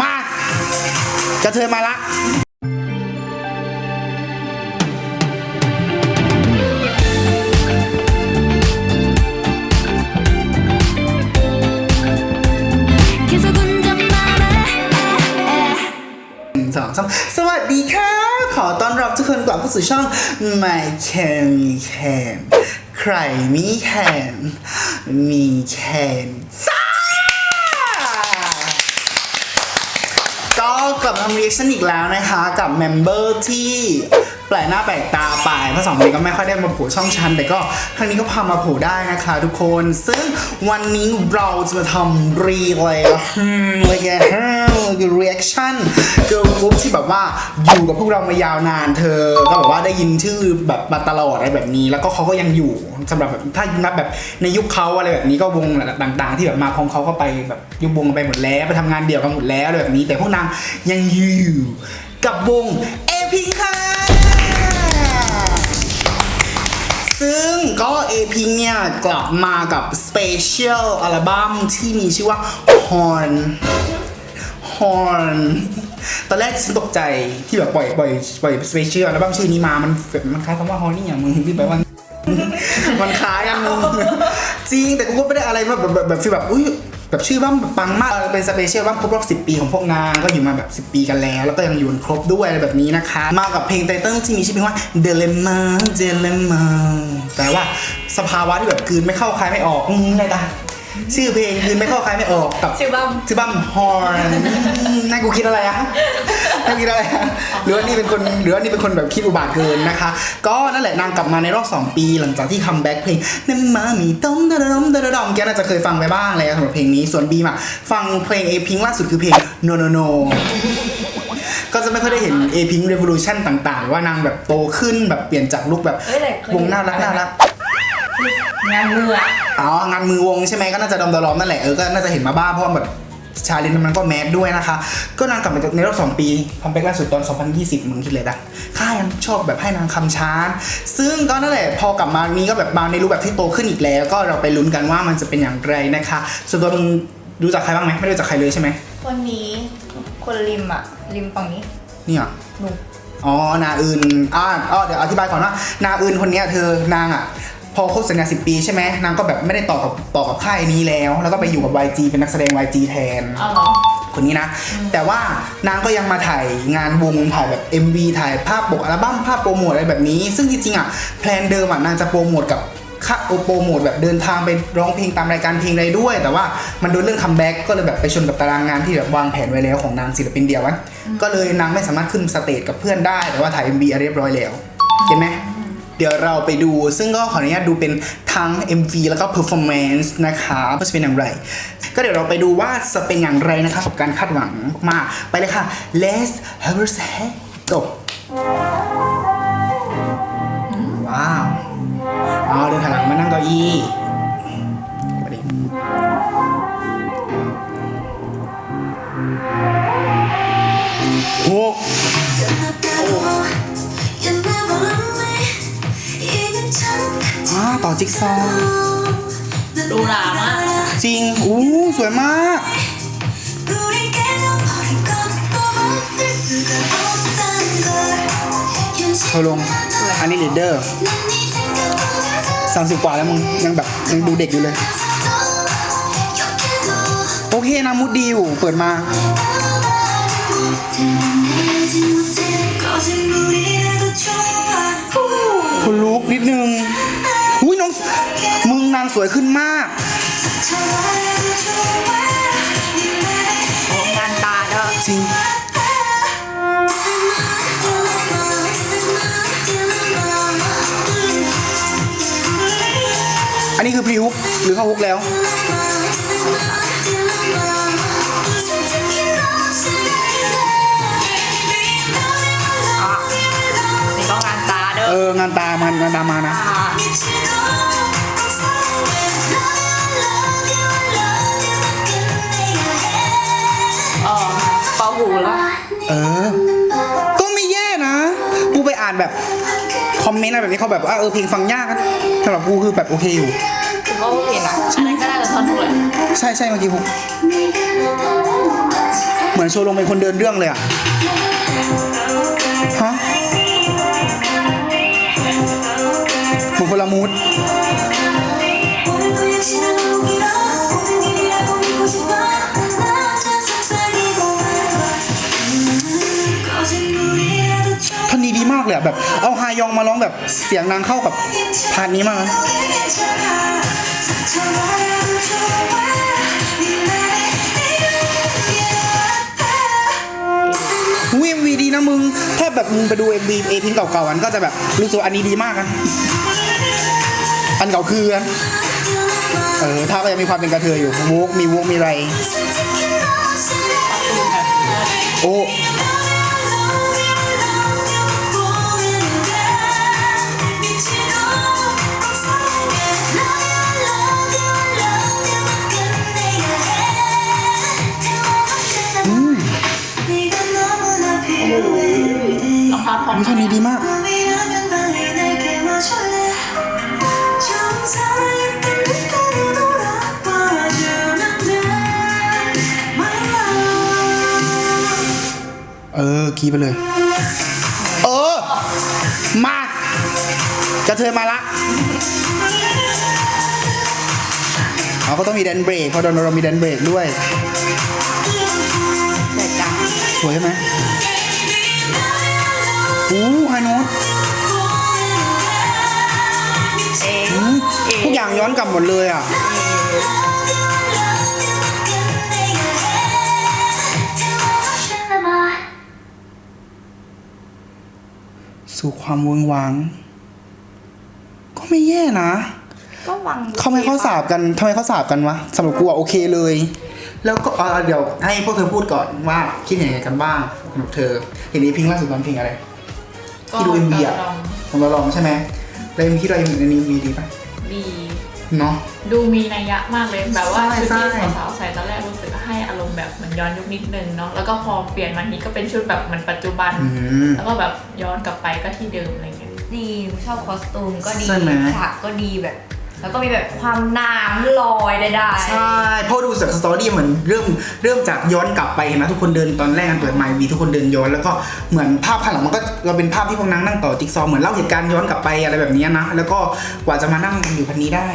มาจะเทยมาละสองสองสวัสดีค่ะ ขอต้อนรับทุกคนกลับเข้าสู่ช่อง My Can Me Can ใครมีแคนมีแคนจ้ กลับมาทำรีแอคชั่นอีกแล้วนะคะ กับเมมเบอร์ที่ แปลกหน้าแปลกตาไปเพราะสองคนนี้ก็ไม่ค่อยได้มาโผล่ช่องฉันแต่ก็ครั้งนี้ก็พามาโผล่ได้นะคะ ทุกคน ซึ่งวันนี้เราจะมาทำรีเลยอืมเลยแกรีแอคชั่นเกิร์ลกรุ๊ปที่แบบว่าอยู่กับพวกเรามายาวนานเธอ ก็แบบว่าได้ยินชื่อแบบมาตลอดอะไรแบบนี้ แล้วก็เขาก็ยังอยู่สำหรับแบบถ้านับแบบในยุคเขาอะไรแบบนี้ก็วงต่าง ๆ ที่แบบมาพร้อมเขาก็ไปแบบยุควงไปหมดแล้วไปทำงานเดี่ยวกันหมดแล้วอะไรแบบนี้ แต่พวกนางยังอยู่กับวงเอพิงค่ะ ซึ่งก็เอพิงเนี่ยกลับมากับสเปเชียลอัลบั้มที่มีชื่อว่า Horn Horn ตอนแรกฉันตกใจที่แบบปล่อยปล่อยปล่อยสเปเชียลอัลบั้มชื่อนี้มา มันมันคล้ายคำว่า Horny อย่างมึงที่แปลว่ามันคล้ายกันมึงจริงแต่กูก็ไม่ได้อะไรแบบแบบแบบฟีลแบบอุ้ย แบบชื่อบ้างแบบปังมากเป็นสเปเชียลบ้างครบรอบ10 ปีของพวกนางก็อยู่มาแบบ 10 ปีกันแล้ว แล้วก็ยังอยู่กันครบด้วยอะไรแบบนี้นะคะ มากับเพลงไตเติ้ลที่มีชื่อเพลงว่า Dilemma Dilemma แปลว่าสภาวะที่แบบกืนไม่เข้าใครไม่ออกอืมอะไรตา ชื่อเพลงกลืนไม่เข้าคายไม่ออกกับชื่อบัมชื่อบัมฮอร์นน่ากูคิดอะไรอะน่ากูคิดอะไรอะหรือว่านี่เป็นคนหรือว่านี่เป็นคนแบบคิดอุบาทเกินนะคะ ก็นั่นแหละนางกลับมาในรอบ 2 ปีหลังจากที่คัมแบ็กเพลงนั่นมามีต้มดะดมดะดมแกน่าจะเคยฟังไปบ้างแล้วสำหรับเพลงนี้ส่วนบีมอะฟังเพลงเอพิงล่าสุดคือเพลง no no no ก็จะไม่ค่อยได้เห็นเอพิง revolution ต่างๆ ว่านางแบบโตขึ้นแบบเปลี่ยนจากลุคแบบเอ้ยแต่เคยวงน่ารักน่ารักงานมือ อะอ๋องานมือวงใช่ไหมก็น่าจะดอมดอลอมนั่นแหละเออก็น่าจะเห็นมาบ้างเพราะว่าแบบชาเลนจ์มันก็แมสด้วยนะคะ ก็นางกลับมาในรอบ2ปีทำไปล่าสุดตอน 2020 มึงคิดเลยนะค่ายชอบแบบให้นางคำช้าซึ่งก็นั่นแหละพอกลับมานี้ก็แบบมาในรูปแบบที่โตขึ้นอีกแล้ว ก็เราไปลุ้นกันว่ามันจะเป็นอย่างไรนะคะ ส่วนตัวมึงรู้จักใครบ้างไหมไม่ได้รู้จักใครเลยใช่ไหมคนนี้คนริมอะริมฝั่งนี้นี่เหรอหนูอ๋อ นาอื่นอ่าอ๋อเดี๋ยวอธิบายก่อนว่า นาอื่นคนเนี้ยเธอนางอะ พอครบสัญญาสิปีใช่ไหมนางก็แบบไม่ได้ต่อกับต่อกับค่ายนี้แล้ว แล้วก็ไปอยู่กับ YG เป็นนักแสดง YG แทนเอาเหรอ คนนี้นะ แต่ว่านางก็ยังมาถ่ายงานวงถ่ายแบบ MV ถ่ายภาพปกอัลบั้มภาพโปรโมทอะไรแบบนี้ ซึ่งจริงๆอะแพลนเดิมอะนางจะโปรโมทกับค่าโปรโมทแบบเดินทางไปร้องเพลงตามรายการเพลงอะไรด้วย แต่ว่ามันโดนเรื่องคัมแบ็กก็เลยแบบไปชนกับตารางงานที่แบบวางแผนไว้แล้วของนางศิลปินเดียวอะก็เลยนางไม่สามารถขึ้นสเตจกับเพื่อนได้แต่ว่าถ่าย MV เรียบร้อยแล้วเห็นไหม เดี๋ยวเราไปดู ซึ่งก็ขออนุญาตดูเป็นทั้ง MV แล้วก็ performance นะคะว่าจะเป็นอย่างไร ก็เดี๋ยวเราไปดูว่าจะเป็นอย่างไรนะคะกับการคาดหวังมากไปเลยค่ะ let's have a say go ว้าว เอาเดินถอยหลังมานั่งเก้าอี้ จิ๊กซอว์ดูหลามากจริง อู้สวยมาก เธอลง อันนี้ลีดเดอร์สามสิบกว่าแล้วมึง ยังแบบยังดูเด็กอยู่เลย โอเคนะมูดดีอยู่เปิดมา คุณลุกนิดนึง นางสวยขึ้นมากของงานตาเด้อจริง อันนี้คือพรีฮุกหรือเข้าฮุกแล้วเอองานตามันงานตามานะ อ่านแบบคอมเมนต์อะไรแบบนี้เขาแบบว่าเออเพลงฟังยากนะสำหรับกูคือแบบโอเคอยู่คือก็โอเคนะอันนั้นก็น่าจะท่อนทุกเลยใช่ใช่เมื่อกี้ฮุกเหมือนมือนโชว์ลงเป็นคนเดินเรื่องเลยอะฮะเหมือนคนละมูด แบบเอาฮายองมาร้องแบบเสียงนางเข้ากับพาร์ทนี้มากนะเอ็มวีดีนะมึง ถ้าแบบมึงไปดูเอ็มวีเอพิงเก่าๆอันก็จะแบบรู้สึกอันนี้ดีมากนะอันเก่าคือเออถ้าก็ยังมีความเป็นกระเทยอยู่วกมีวกมีไร โอ้ รองเท้าทองนี่ท่อนนี้ดีมาก เออ คีย์ไปเลย เออ มากระเทยมาละเขาก็ต้องมีแดนเบรกเพราะโดนเรามีแดนเบรกด้วยเด็ดจังสวยไหม อู้ไฮโน้ตเอ๊ะอืมทุกอย่างย้อนกลับหมดเลยอะสู่ความเวงวาง ก็ไม่แย่นะก็วังทำไมเขาสาบกันทำไมเขาสาบกันวะสำหรับกูอะโอเคเลย แล้วก็เอ่อเดี๋ยวให้พวกเธอพูดก่อนว่าคิดเห็นยังไงกันบ้างสำหรับเธอเห็นนี้พิงล่าสุดตอนเพลงอะไรก็ ที่ดู MV อะลองของเราลองใช่ไหมแล้วมีคิดว่าอันนี้มีดีป่ะดีเนาะดูมีนัยยะมากเลยแบบว่าใช่ชุดที่ใช่สาวๆใส่ตอนแรกรู้สึกว่าให้อารมณ์แบบเหมือนย้อนยุคนิดนึงเนาะแล้วก็พอเปลี่ยนมานี้ก็เป็นชุดแบบเหมือนปัจจุบันอืมแล้วก็แบบย้อนกลับไปก็ที่เดิมอะไรเงี้ยดีชอบคอสตูมก็ดีใช่ไหมฉากก็ดีแบบ แล้วก็มีแบบความน้ำลอยได้ใช่เพราะดูจากสตอรี่เหมือนเริ่มเริ่มจากย้อนกลับไปเห็นไหมทุกคนเดินตอนแรกกันเปิดไมค์มีทุกคนเดินย้อนแล้วก็เหมือนภาพข้างหลังมันก็เราเป็นภาพที่พวกนั่งนั่งต่อจิ๊กซอว์เหมือนเล่าเหตุการณ์ย้อนกลับไปอะไรแบบนี้นะแล้วก็กว่าจะมานั่งอยู่พันนี้ได้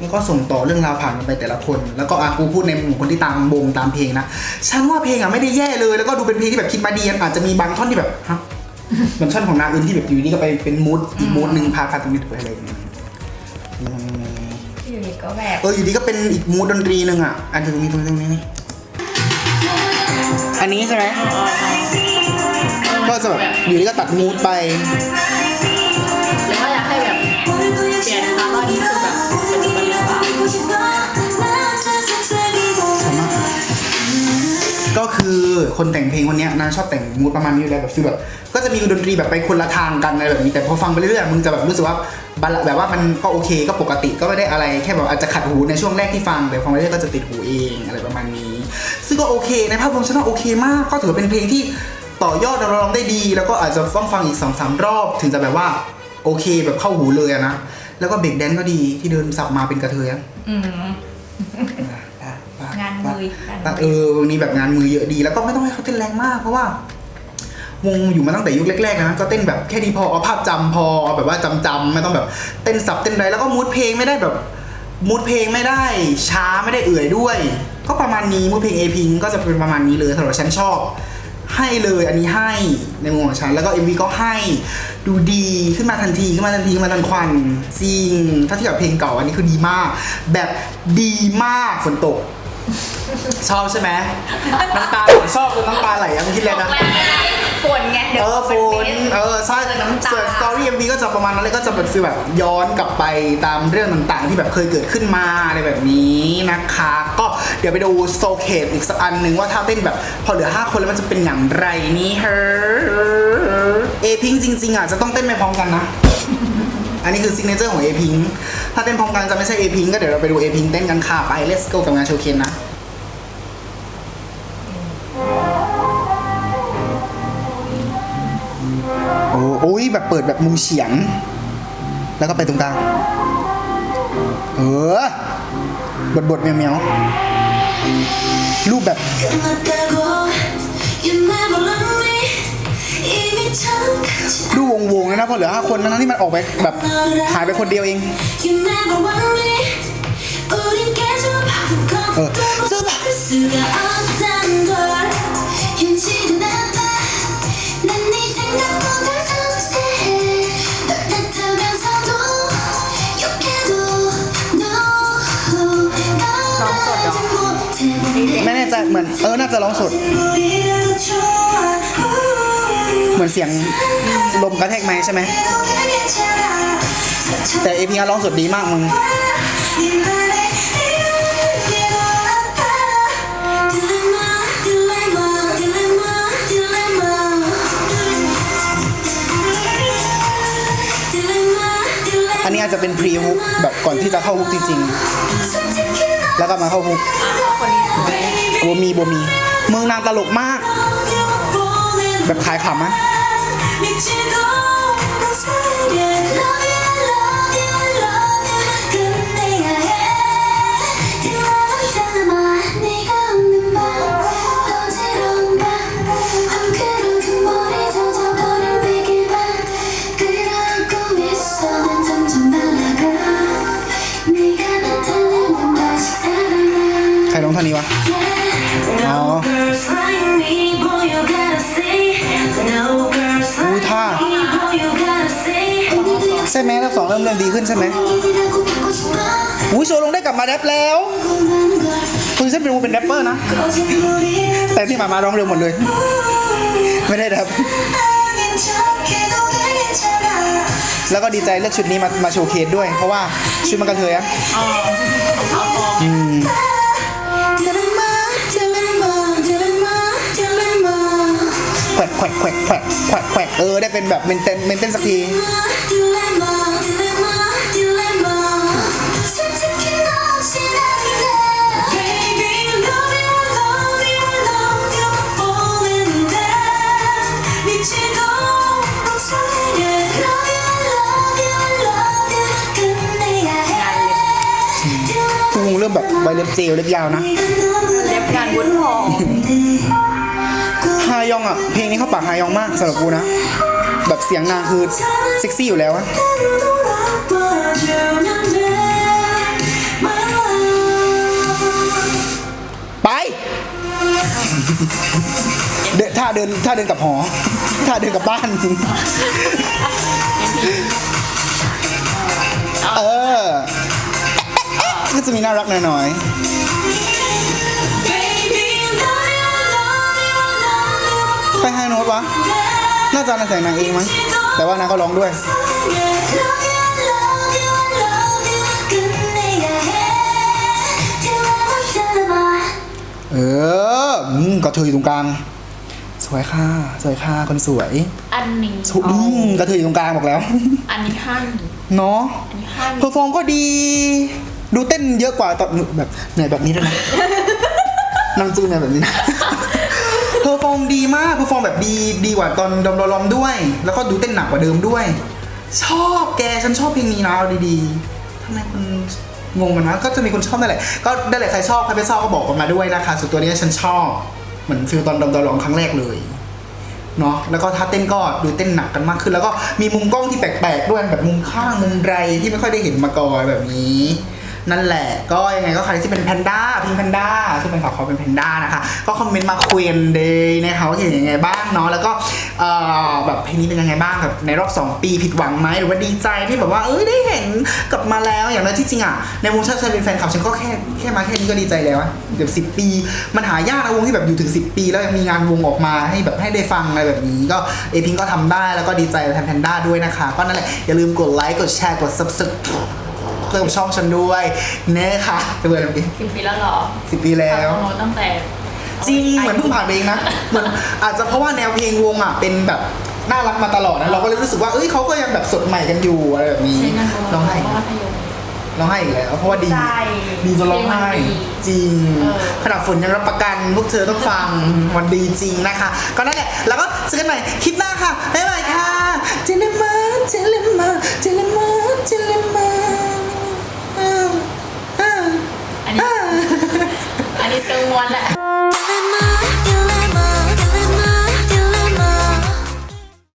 แล้วก็ส่งต่อเรื่องราวผ่านไปแต่ละคน แล้วก็อากูพูดในมุมคนที่ตามวงตามเพลงนะฉันว่าเพลงอะไม่ได้แย่เลย แล้วก็ดูเป็นเพลงที่แบบคิดมาดีอาจจะมีบางท่อนที่แบบฮะเหมือนท่อนของนาอื่นที่แบบอยู่นี่ก็ไปเป็นมูดอีกมูดหนึ่งพาพาตรงนี้ไปอะไรอย่างเงี้ย ก็แบบเอออยู่ดีก็เป็นอีกมูดดนตรีหนึ่งอะอันถึงมีตรงนี้ตรงนี้นี่อันนี้ใช่ไหมก็จะแบบอยู่ดีก็ตัดมูดไปหรือว่าอยากให้แบบเปลี่ยนคำว่านี่คือแบบปัจจุบันหรือเปล่าสวยมากก็คือคนแต่งเพลงคนเนี้ยนะชอบแต่งมูดประมาณนี้อยู่แล้วแบบฟีลแบบก็จะมีดนตรีแบบไปคนละทางกันอะไรแบบนี้แต่พอฟังไปเรื่อยๆมึงจะแบบรู้สึกว่าบาล แบบว่ามันก็โอเคก็ปกติก็ไม่ได้อะไรแค่แบบอาจจะขัดหูในช่วงแรกที่ฟังแต่ฟังไปเรื่อยๆก็จะติดหูเองอะไรประมาณนี้ ซึ่งก็โอเคในภาพรวมฉันว่าโอเคมากก็ถือว่าเป็นเพลงที่ต่อยอดเราร้องได้ดี แล้วก็อาจจะต้องฟังอีกสองสามรอบ ถึงจะแบบว่าโอเคแบบเข้าหูเลยอะนะแล้วก็เบรกแดนซ์ก็ดีที่เดินสับมาเป็นกระเทยอะอืมงานมือแต่เออวงนี้แบบงานมือเยอะดี แล้วก็ไม่ต้องให้เขาเต้นแรงมากเพราะว่า วงอยู่มาตั้งแต่ยุคแรกๆนะก็เต้นแบบแค่ดีพอเอาภาพจำพอเอาแบบว่าจำจำๆไม่ต้องแบบเต้นสับเต้นไรแล้วก็มูดเพลงไม่ได้แบบมูดเพลงไม่ได้ช้าไม่ได้เอื่อยด้วย ก็ประมาณนี้มูดเพลงเอพิงก็จะเป็นประมาณนี้เลยสำหรับฉันชอบ ให้เลยอันนี้ให้ในมุมของฉันแล้วก็ MV ก็ให้ดูดีขึ้นมาทันทีขึ้นมาทันทีขึ้นมาทันควันจริง ถ้าเทียบกับเพลงเก่าอันนี้คือดีมาก แบบดีมากฝนตกชอบใช่ไหมน้ำตาไหลชอบจนน้ำตาไหลอะไม่คิดเลยนะ ฝนไงเดี๋เอยวอโฟเป็นนเม็ดเออใช่เจอน้ำตาส่วนสตอรี่เอ็มบีก็จะประมาณนั้นเลยก็จะเป็นฟีลแบบย้อนกลับไปตามเรื่องต่างๆ ที่แบบเคยเกิดขึ้นมาอะไรแบบนี้นะคะ ก็เดี๋ยวไปดูโซเคปอีกสักอันหนึ่งว่าถ้าเต้นแบบพอเหลือ 5 คนแล้วมันจะเป็นอย่างไรนี่เฮ้เอพิงจริง ๆอะจะต้องเต้นไปพร้อมกันนะ อันนี้คือซิกเนเจอร์ของเอพิงถ้าเต้นพร้อมกันจะไม่ใช่เอพิงก็เดี๋ยวเราไปดูเอพิงเต้นกันค่ะไป let's go กับงานโชว์เคนนะ โอ้ยแบบเปิดแบบมุมเฉียง แล้วก็ไปตรงกลาง เออบดบดเมียวเมียวรูปแบบดูวงวงนะเพราะเหลือห้าคนนั้นที่มันออกไปแบบหายไปคนเดียวเองเออ จเหมือนเออน่าจะร้องสด เหมือนเสียงลมกระแทกไหมใช่ไหมแต่เอพีอาร้องสดดีมากมึงอันนี้อาจจะเป็นพรีฮุกแบบก่อนที่จะเข้าฮุกจริงๆ แล้วก็มาเข้าฮุก อะคนนี้สวยโบมีโบมี เมืองนางตลกมาก แบบขายขำอะ ช่ไหมรอบสองเริ่มเริ่มดีขึ้นใช่ไหมอุ้ยโซลงได้กลับมาแรปแล้ว คุณเซฟเป็นวูเป็นแรปเปอร์นะ แต่ที่มามาร้องเร็วหมดเลย ไม่ได้แรปแล้วก็ดีใจเลือกชุดนี้มามาโชว์เคสด้วย เพราะว่าชุดมันกระเทยอะอืมแขวกแขวกแขวกแขวกแขวกเออได้เป็นแบบเมนเทนเมนเทนสักที ไว้เล็บเจลเล็บยาวนะ เล็บงานวุ้นทองฮายองอะ เพลงนี้เขาปากฮายองมากสำหรับกูนะ แบบเสียงนางคือเซ็กซี่อยู่แล้วอะไป เดินถ้าเดินถ้าเดินกับหอ ถ้าเดินกับบ้าน เออ ก็จะมีน่ารักน้อยๆไปให้น้ตวะ น่าจะนางแต่งนางเองมั้ง แต่ว่านางก็ร้องด้วยเออก็เธออยู่ตรงกลาง สวยค่ะ สวยค่ะ คนสวย อันนี้อืมก็เธออยู่ตรงกลางบอกแล้ว อันนี้ห้างเนาะเพอร์ฟอร์มก็ดี ดูเต้นเยอะกว่าตอนแบบเหนื่อยแบบนี้ด้วยนะ นางจูนเนี่ยแบบนี้นะเพอร์ฟอร์มดีมากเพอร์ฟอร์มแบบดีดีกว่าตอนดอมดอลอมด้วย แล้วก็ดูเต้นหนักกว่าเดิมด้วย ชอบแกฉันชอบเพลงนี้นะเอาดีๆทำไมคนงงกันนะก็จะมีคนชอบนั่นแหละก็ได้แหละใครชอบใครไม่ชอบก็บอกกันมาด้วยนะคะส่วนตัวนี้ฉันชอบเหมือนฟิลตอนดอมดอลอมครั้งแรกเลยเนาะแล้วก็ท่าเต้นก็ดูเต้นหนักกันมากขึ้น แล้วก็มีมุมกล้องที่แปลกๆด้วยแบบมุมข้างมุมไรที่ไม่ค่อยได้เห็นมาก่อนแบบนี้ นั่นแหละ ก็ยังไงก็ใครที่เป็นแพนด้าพิงแพนด้าที่เป็นขาเขาเป็นแพนด้านะคะ ก็คอมเมนต์มาคุยกันเลยนะคะว่าเห็นยังไงบ้างเนาะแล้วก็เอ่อแบบเพลงนี้เป็นยังไงบ้างแบบในรอบ 2 ปีผิดหวังไหมหรือว่าดีใจที่แบบว่าเอ้ยได้เห็นกลับมาแล้วอย่างนั้นที่จริงอะในวงชาติชายเป็นแฟนคลับฉันก็แค่แค่มาแค่นี้ก็ดีใจแล้วอะเดี๋ยวสิปี มันหายากนะวงที่แบบอยู่ถึง 10 ปี แล้วมีงานวงออกมาให้แบบให้ได้ฟังอะไรแบบนี้ ก็เอพิงก็ทำได้แล้วก็ดีใจแทนแพนด้าด้วยนะคะก็นั่นแหละอย่าลืมกดไลค์กดแชร์กด subscribe เพิ่มช่องฉันด้วยนะคะเพื่อนๆสิบปีแล้วเหรอสิบปีแล้วทำโน้ตตั้งแต่ จริงเหมือนเพิ่งผ่านไปเองนะเหมือนอาจจะเพราะว่าแนวเพลงวงอะเป็นแบบน่ารักมาตลอดนะเราก็เลยรู้สึกว่าเอ้ยเขาก็ยังแบบสดใหม่กันอยู่อะไรแบบนี้ใช้งานโน้ตร้องไห้มัธยม ร้องไห้อีกแล้ว เพราะว่าดีใจดีจนร้องไห้เพลงมันดีจริง เออ ขนาดฝนยังรับประกัน พวกเธอต้องฟังมันดีจริงนะคะ ก็นั่นแหละแล้วก็เจอกันใหม่คลิปหน้าค่ะบ๊ายบายค่ะเจลมาเจลมาเจลมาเจลมา I wanna.